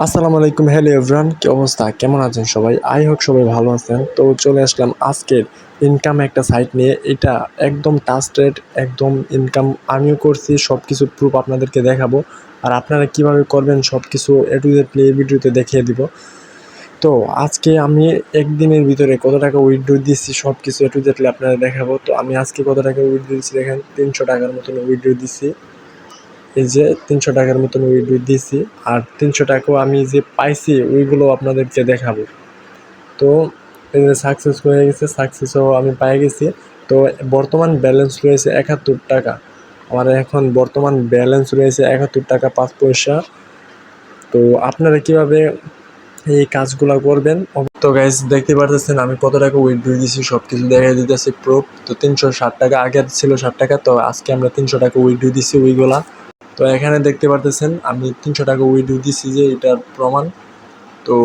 আসসালামু আলাইকুম, hello everyone কি অবস্থা? কেমন আছেন সবাই? আই হোক সবাই ভালো আছেন। তো চলে আসলাম আজকের ইনকাম একটা সাইট নিয়ে। এটা একদম টাস্টেড একদম ইনকাম আমিও করছি সব কিছু প্রুফ আপনাদেরকে দেখাবো। আর আপনারা কীভাবে করবেন সব কিছু এ টু জেড প্লে ভিডিওতে দেখিয়ে দিব। তো আজকে আমি একদিনের ভিতরে কত টাকা উইথড্র দিচ্ছি সব কিছু এ টু জেড আপনারা দেখাবো। তো আমি আজকে কত টাকা উইথড্র দিচ্ছি দেখেন, তিনশো টাকার মতন উইথড্র দিচ্ছি এই যে তিনশো টাকার মতন উইড্রো দিয়েছি, আর তিনশো টাকাও আমি যে পাইছি, ওইগুলো আপনাদেরকে দেখাবো। তো এই যে সাকসেস হয়ে গেছে সাকসেসও আমি পাই গেছি। তো বর্তমান ব্যালেন্স রয়েছে একাত্তর টাকা। আমার এখন বর্তমান ব্যালেন্স রয়েছে একাত্তর টাকা পাঁচ পয়সা। তো আপনারা কীভাবে এই কাজগুলো করবেন? তো গাইজ দেখতে পারতেছেন আমি কত টাকা উইথড্র দিয়েছি সব কিছু দেখাই দিতেছি প্রুফ তো তিনশো ষাট টাকা আগে ছিল ষাট টাকা, তো আজকে আমরা তিনশো টাকা উইথড্র দিছি ওইগুলা। তো এখানে দেখতে পারতেছেন, আমি তিনশো টাকা উইডো দিছি যে এটার প্রমাণ। তো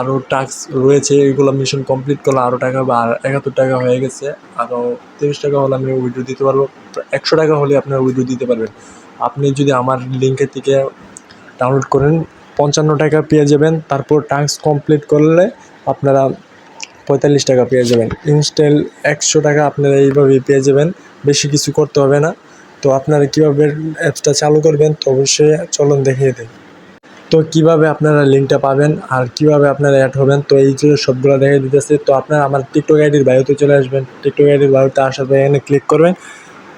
আরও টাস্ক রয়েছে এইগুলো মিশন কমপ্লিট করলে আরও টাকা বা একাত্তর টাকা হয়ে গেছে আরও তিরিশ টাকা হলে আমি উইডো দিতে পারব। একশো টাকা হলে আপনার উইডো দিতে পারবেন। আপনি যদি আমার লিঙ্কের থেকে ডাউনলোড করেন, পঞ্চান্ন টাকা পেয়ে যাবেন, তারপর টাস্ক কমপ্লিট করলে আপনারা পঁয়তাল্লিশ টাকা পেয়ে যাবেন। ইনস্টেল একশো টাকা আপনারা এইভাবেই পেয়ে যাবেন, বেশি কিছু করতে হবে না। তো আপনারা কীভাবে অ্যাপসটা চালু করবেন, তো অবশ্যই চলুন দেখিয়ে দিই। তো কীভাবে আপনারা লিঙ্কটা পাবেন আর কীভাবে আপনারা অ্যাড হবেন, তো এই যে সবগুলো দেখে দিতেছে। তো আপনারা আমার টিকটক আইডির বায়ুতে চলে আসবেন। টিকটক আইডির বায়ুতে আসার পর এখানে ক্লিক করবেন।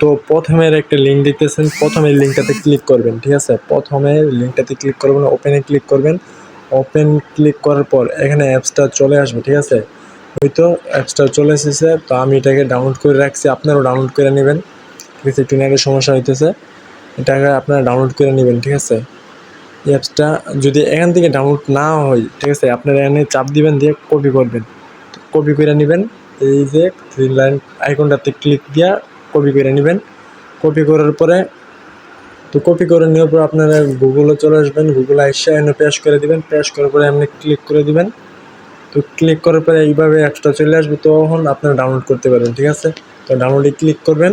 তো প্রথমের একটা লিঙ্ক দেখতেছেন প্রথমে লিঙ্কটাতে ক্লিক করবেন, ঠিক আছে? প্রথমে লিঙ্কটাতে ক্লিক করবেন ওপেনে ক্লিক করবেন। ওপেন ক্লিক করার পর এখানে অ্যাপসটা চলে আসবে, ঠিক আছে? হয়তো অ্যাপসটা চলে এসেছে, তো আমি এটাকে ডাউনলোড করে রাখছি, আপনারাও ডাউনলোড করে নেবেন। একটু নেটের সমস্যা হইতেছে এটাকে আপনারা ডাউনলোড করে নেবেন, ঠিক আছে? অ্যাপসটা যদি এখান থেকে ডাউনলোড না হয়, ঠিক আছে, আপনারা এখানে চাপ দিবেন, দিয়ে কপি করবেন। কপি করে নেবেন, এই যে থ্রি লাইন আইকনটাতে ক্লিক দিয়া কপি করে নেবেন। কপি করার পরে, তো কপি করে নেওয়ার পর আপনারা গুগলে চলে আসবেন গুগলে এসে এনে পেশ করে দিবেন পেশ করার পরে আপনি ক্লিক করে দিবেন। তো ক্লিক করার পরে এইভাবে অ্যাপসটা চলে আসবে, তখন আপনারা ডাউনলোড করতে পারবেন, ঠিক আছে? তো ডাউনলোডে ক্লিক করবেন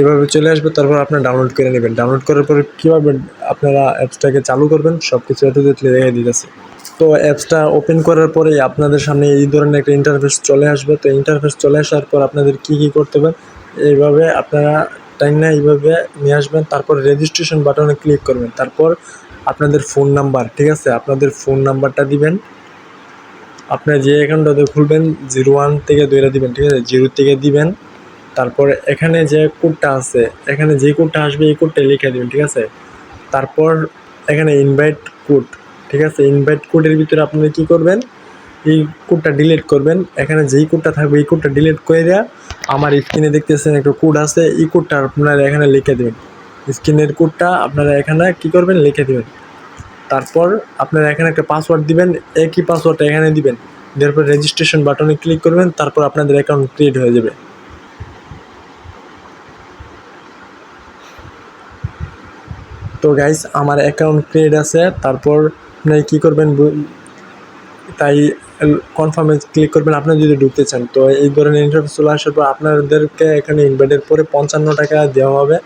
এভাবে চলে আসবে, তারপর আপনার ডাউনলোড করে নেবেন। ডাউনলোড করার পরে কীভাবে আপনারা অ্যাপসটাকে চালু করবেন সব কিছু একটু রেখে দিতেছে। তো অ্যাপসটা ওপেন করার পরেই আপনাদের সামনে এই ধরনের একটা ইন্টারফেস চলে আসবে। তো ইন্টারফেস চলে আসার পর আপনাদের কী কী করতে হবে, এইভাবে আপনারা টাইম না এইভাবে নিয়ে আসবেন। তারপর রেজিস্ট্রেশন বাটনে ক্লিক করবেন। তারপর আপনাদের ফোন নাম্বার ঠিক আছে? আপনাদের ফোন নাম্বারটা দিবেন। আপনার যে অ্যাকাউন্টটাতে খুলবেন জিরো ওয়ান থেকে দুইটা দিবেন, ঠিক আছে? জিরো থেকে দিবেন। তারপর এখানে যে কোডটা আছে, এখানে যে কোডটা আসবে এই কোডটা লিখে দেবেন, ঠিক আছে? তারপর এখানে ইনভাইট কোড ঠিক আছে? ইনভাইট কোডের ভিতরে আপনি কী করবেন? এই কোডটা ডিলিট করবেন। এখানে যেই কোডটা থাকবে এই কোডটা ডিলিট করে দেওয়া আমার স্ক্রিনে দেখতেছেন একটা কোড আছে, এই কোডটা আপনারা এখানে লিখে দেবেন। স্ক্রিনের কোডটা আপনারা এখানে কী করবেন? লিখে দেবেন। তারপর আপনারা এখানে একটা পাসওয়ার্ড দিবেন, একই পাসওয়ার্ডটা এখানে দিবেন। দেওয়ার পর রেজিস্ট্রেশন বাটনে ক্লিক করবেন, তারপর আপনাদের অ্যাকাউন্ট ক্রিয়েট হয়ে যাবে। তো গাইস আমার অ্যাকাউন্ট ক্রিয়েট আছে, তারপর আপনি কী করবেন তাই কনফার্মে ক্লিক করবেন, আপনি যদি ঢুকতে চান। তো এই ধরনের ইন্টারফেস চলে আসার পর আপনাদেরকে এখানে ইনভাইটের পরে পঞ্চান্ন টাকা দেওয়া হবে।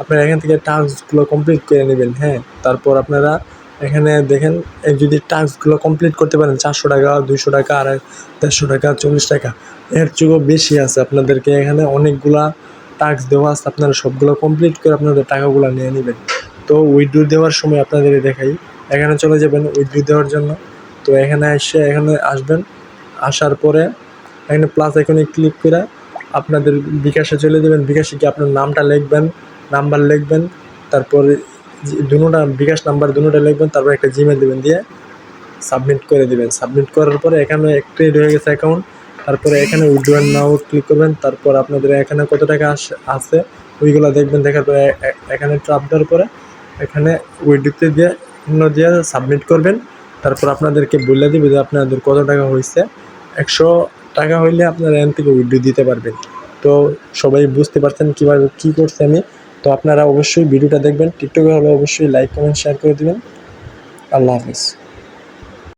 আপনারা এখান থেকে টাস্কগুলো কমপ্লিট করে নেবেন হ্যাঁ। তারপর আপনারা এখানে দেখেন যদি টাস্কগুলো কমপ্লিট করতে পারেন, চারশো টাকা, দুইশো টাকা আর দেড়শো টাকা, চল্লিশ টাকা, এর চেয়েও বেশি আছে আপনাদেরকে। এখানে অনেকগুলা টাস্ক দেওয়া আছে, আপনারা সবগুলো কমপ্লিট করে আপনাদের টাকাগুলো নিয়ে নেবেন। তো উইথড্র দেওয়ার সময় আপনাদের দেখাই। এখানে চলে যাবেন উইথড্র দেওয়ার জন্য। তো এখানে এসে এখানে আসবেন। আসার পরে এখানে প্লাস এখানে ক্লিক করে আপনাদের বিকাশে চলে যাবেন। বিকাশে গিয়ে আপনার নামটা লিখবেন নাম্বার লিখবেন, তারপরে দুটা বিকাশ নাম্বার দুটা লিখবেন, তারপর একটা জিমেল দেবেন দিয়ে সাবমিট করে দেবেন। সাবমিট করার পরে এখানে ক্রিয়েট হয়ে গেছে অ্যাকাউন্ট তারপরে এখানে উইথড্র নাও ক্লিক করবেন। তারপর আপনাদের এখানে কত টাকা আছে? ওইগুলো দেখবেন, দেখার পরে এখানে ট্রাপ দেওয়ার পরে এখানে উইড্রোতে দিয়ে অন্য দিয়ে সাবমিট করবেন। তারপর আপনাদেরকে বলে দিবে যে আপনাদের কত টাকা হয়েছে একশো টাকা হইলে আপনারা এখান থেকে উইড্রো দিতে পারবেন। তো সবাই বুঝতে পারছেন কীভাবে কী করছে আমি। তো আপনারা অবশ্যই ভিডিওটা দেখবেন। টিকটকে হলে অবশ্যই লাইক কমেন্ট শেয়ার করে দেবেন। আল্লাহ হাফিজ।